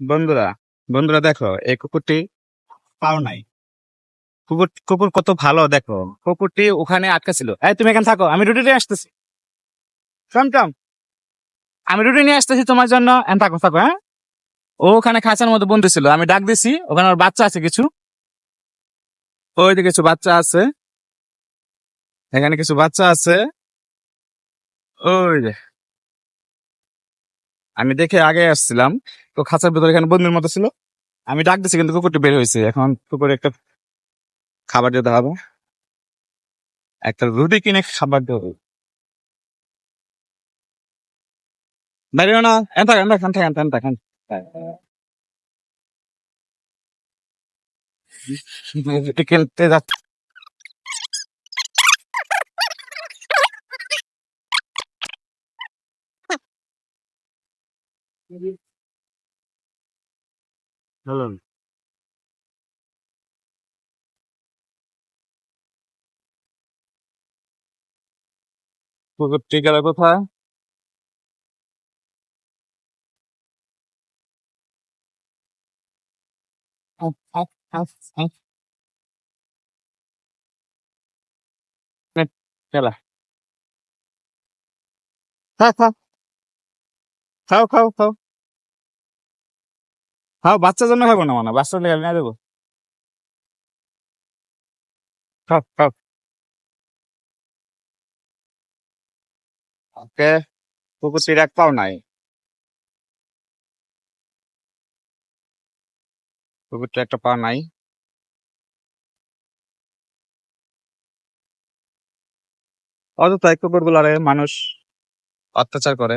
বন্ধুরা বন্ধুরা দেখো, এই কুকুরটি পাও নাই। কুকুর কুকুর কত ভালো, দেখো। কুকুরটি ওখানে আটকা ছিল এই, তুমি এখানে থাকো, আমি রুটি নিয়ে আসতেছি। টম আমি রুটি নিয়ে আসতেছি তোমার জন্য। এখানে থাকো থাকো হ্যাঁ? ও ওখানে খাঁচার মতো বন্ধু ছিল। আমি ডাক দিছি, ওখানে ওর বাচ্চা আছে কিছু। ওই দিকে কিছু বাচ্চা আছে। এখানে কিছু বাচ্চা আছে। ওই আমি দেখে আগে আসছিলাম, তো খাঁচার ভেতরে এখানে বন্ধুর মতো ছিল। আমি ডাক দিছি, কিন্তু কুকুরটি বের হয়েছে। এখন কুকুরে একটা খাবার দিতে হবে একটা রুটি কিনে খাবার দিতে হবে বাইরে না এন থাক এন থাক এন থাক এন থাক এন থাক। রুটি কিনতে যাচ্ছে। হ্যালো কুকুরটি গেল কোথায় চলা খা খা খাও খাও খাও। খাও, বাচ্চার জন্য খাব না মানে বাচ্চার লেগে না দেবো। খাও খাও। ওকে কুকুরটির এক পাও নাই। কুকুরটির একটা পা নাই। অযথা কুকুর গুলারে মানুষ অত্যাচার করে।